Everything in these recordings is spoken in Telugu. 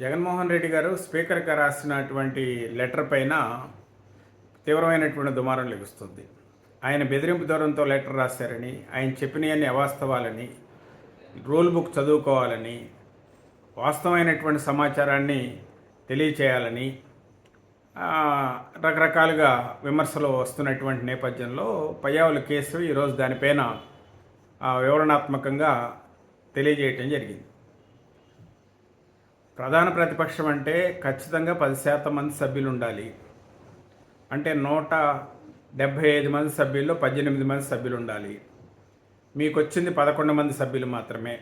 జగన్మోహన్ రెడ్డి గారు స్పీకర్కి రాసినటువంటి లెటర్ పైన తీవ్రమైనటువంటి దుమారం లెగుస్తుంది. ఆయన బెదిరింపు దూరంతో లెటర్ రాశారని ఆయన చెప్పినవన్నీ అవాస్తవాలని రూల్ బుక్ చదువుకోవాలని వాస్తవమైనటువంటి సమాచారాన్ని తెలియచేయాలని రకరకాలుగా విమర్శలు వస్తున్నటువంటి నేపథ్యంలో పయ్యావుల కేసు ఈరోజు దానిపైన వివరణాత్మకంగా తెలియజేయటం జరిగింది. ప్రధాన ప్రతిపక్షం అంటే ఖచ్చితంగా పది శాతం మంది సభ్యులు ఉండాలి. అంటే నూట డెబ్భై ఐదు మంది సభ్యుల్లో పద్దెనిమిది మంది సభ్యులు ఉండాలి. మీకు వచ్చింది పదకొండు మంది సభ్యులు మాత్రమే.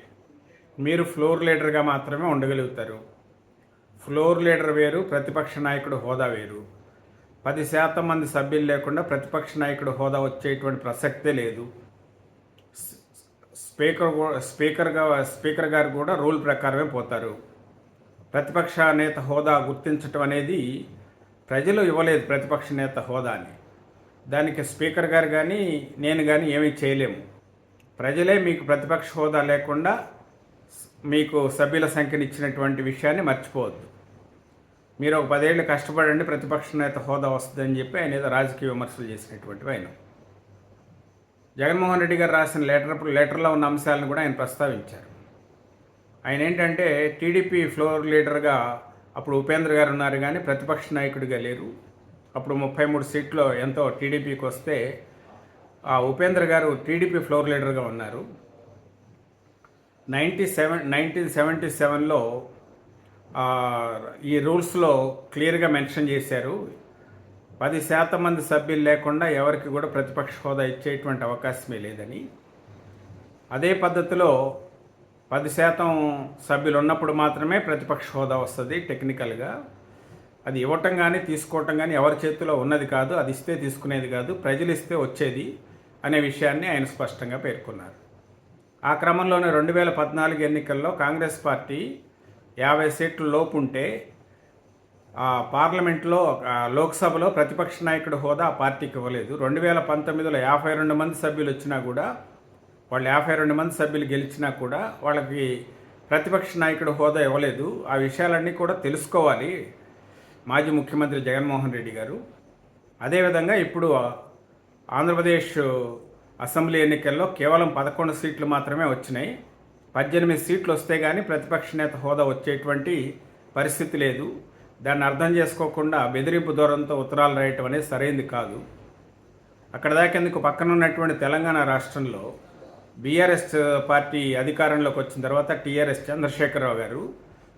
మీరు ఫ్లోర్ లీడర్గా మాత్రమే ఉండగలుగుతారు. ఫ్లోర్ లీడర్ వేరు ప్రతిపక్ష నాయకుడు హోదా వేరు. పది శాతం మంది సభ్యులు లేకుండా ప్రతిపక్ష నాయకుడు హోదా వచ్చేటువంటి ప్రసక్తే లేదు. స్పీకర్ స్పీకర్గా స్పీకర్ గారు కూడా రూల్ ప్రకారమే పోతారు. ప్రతిపక్ష నేత హోదా గుర్తించటం అనేది ప్రజలు ఇవ్వలేదు ప్రతిపక్ష నేత హోదాని. దానికి స్పీకర్ గారు కానీ నేను కానీ ఏమీ చేయలేము. ప్రజలే మీకు ప్రతిపక్ష హోదా లేకుండా మీకు సభ్యుల సంఖ్యను ఇచ్చినటువంటి విషయాన్ని మర్చిపోవద్దు. మీరు ఒక పదేళ్ళు కష్టపడండి ప్రతిపక్ష నేత హోదా వస్తుందని చెప్పి ఆయన ఏదో రాజకీయ విమర్శలు చేసినటువంటి ఆయన. జగన్మోహన్ రెడ్డి గారు రాసిన లెటర్ లెటర్లో ఉన్న అంశాలను కూడా ఆయన ప్రస్తావించారు. ఆయన ఏంటంటే టీడీపీ ఫ్లోర్ లీడర్గా అప్పుడు ఉపేంద్ర గారు ఉన్నారు కానీ ప్రతిపక్ష నాయకుడిగా లేరు. అప్పుడు ముప్పై మూడు సీట్లు ఎంతో టీడీపీకి వస్తే ఆ ఉపేంద్ర గారు టీడీపీ ఫ్లోర్ లీడర్గా ఉన్నారు. నైంటీ సెవెన్ నైన్టీన్ సెవెంటీ సెవెన్లో ఈ రూల్స్లో క్లియర్గా మెన్షన్ చేశారు. పది శాతం మంది సభ్యులు లేకుండా ఎవరికి కూడా ప్రతిపక్ష హోదా ఇచ్చేటువంటి అవకాశమే లేదని. అదే పద్ధతిలో పది శాతం సభ్యులు ఉన్నప్పుడు మాత్రమే ప్రతిపక్ష హోదా వస్తుంది టెక్నికల్గా. అది ఇవ్వటం కానీ తీసుకోవటం కానీ ఎవరి చేతిలో ఉన్నది కాదు అది ఇస్తే తీసుకునేది కాదు ప్రజలు ఇస్తే వచ్చేది అనే విషయాన్ని ఆయన స్పష్టంగా పేర్కొన్నారు. ఆ క్రమంలోనే రెండు వేల పద్నాలుగు ఎన్నికల్లో కాంగ్రెస్ పార్టీ యాభై సీట్ల లోపు ఉంటే ఆ పార్లమెంట్లో లోక్సభలో ప్రతిపక్ష నాయకుడు హోదా ఆ పార్టీకి ఇవ్వలేదు. రెండు వేల పంతొమ్మిదిలో యాభై రెండు మంది సభ్యులు వచ్చినా కూడా వాళ్ళు యాభై రెండు మంది సభ్యులు గెలిచినా కూడా వాళ్ళకి ప్రతిపక్ష నాయకుడు హోదా ఇవ్వలేదు. ఆ విషయాలన్నీ కూడా తెలుసుకోవాలి మాజీ ముఖ్యమంత్రి జగన్మోహన్ రెడ్డి గారు. అదేవిధంగా ఇప్పుడు ఆంధ్రప్రదేశ్ అసెంబ్లీ ఎన్నికల్లో కేవలం పదకొండు సీట్లు మాత్రమే వచ్చినాయి. పద్దెనిమిది సీట్లు వస్తే కానీ ప్రతిపక్ష నేత హోదా వచ్చేటువంటి పరిస్థితి లేదు. దాన్ని అర్థం చేసుకోకుండా బెదిరింపు దూరంతో ఉత్తరాలు రాయటం అనేది సరైంది కాదు. అక్కడ దాకేందుకు పక్కన ఉన్నటువంటి తెలంగాణ రాష్ట్రంలో బీఆర్ఎస్ పార్టీ అధికారంలోకి వచ్చిన తర్వాత టీఆర్ఎస్ చంద్రశేఖరరావు గారు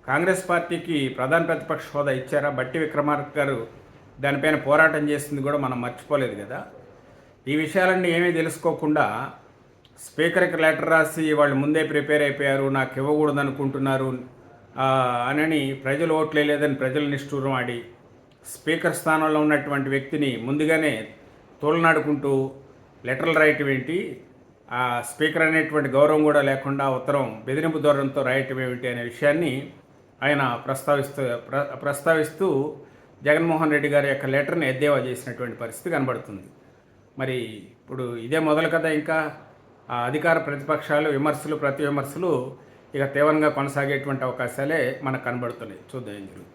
కాంగ్రెస్ పార్టీకి ప్రధాన ప్రతిపక్ష హోదా ఇచ్చారా? బట్టి విక్రమార్క గారు దానిపైన పోరాటం చేసింది కూడా మనం మర్చిపోలేదు కదా. ఈ విషయాలన్నీ ఏమీ తెలుసుకోకుండా స్పీకర్కి లెటర్ రాసి వాళ్ళు ముందే ప్రిపేర్ అయిపోయారు నాకు ఇవ్వకూడదు అనుకుంటున్నారు అనని ప్రజలు ఓట్లే లేదని ప్రజలు నిష్ఠూరం ఆడి స్పీకర్ స్థానంలో ఉన్నటువంటి వ్యక్తిని ముందుగానే తోలనాడుకుంటూ లెటర్లు రాయటం ఏంటి? స్పీకర్ అనేటువంటి గౌరవం కూడా లేకుండా ఉత్తరం బెదిరింపు ధోరణితో రాయటం ఏమిటి అనే విషయాన్ని ఆయన ప్రస్తావిస్తూ ప్ర ప్రస్తావిస్తూ జగన్మోహన్ రెడ్డి గారి యొక్క లెటర్ని ఎద్దేవా చేసినటువంటి పరిస్థితి కనబడుతుంది. మరి ఇప్పుడు ఇదే మొదలు కదా ఇంకా. ఆ అధికార ప్రతిపక్షాలు విమర్శలు ప్రతి విమర్శలు ఇక తీవ్రంగా కొనసాగేటువంటి అవకాశాలే మనకు కనబడుతున్నాయి. చూద్దాం ఏం జరుగుతుంది.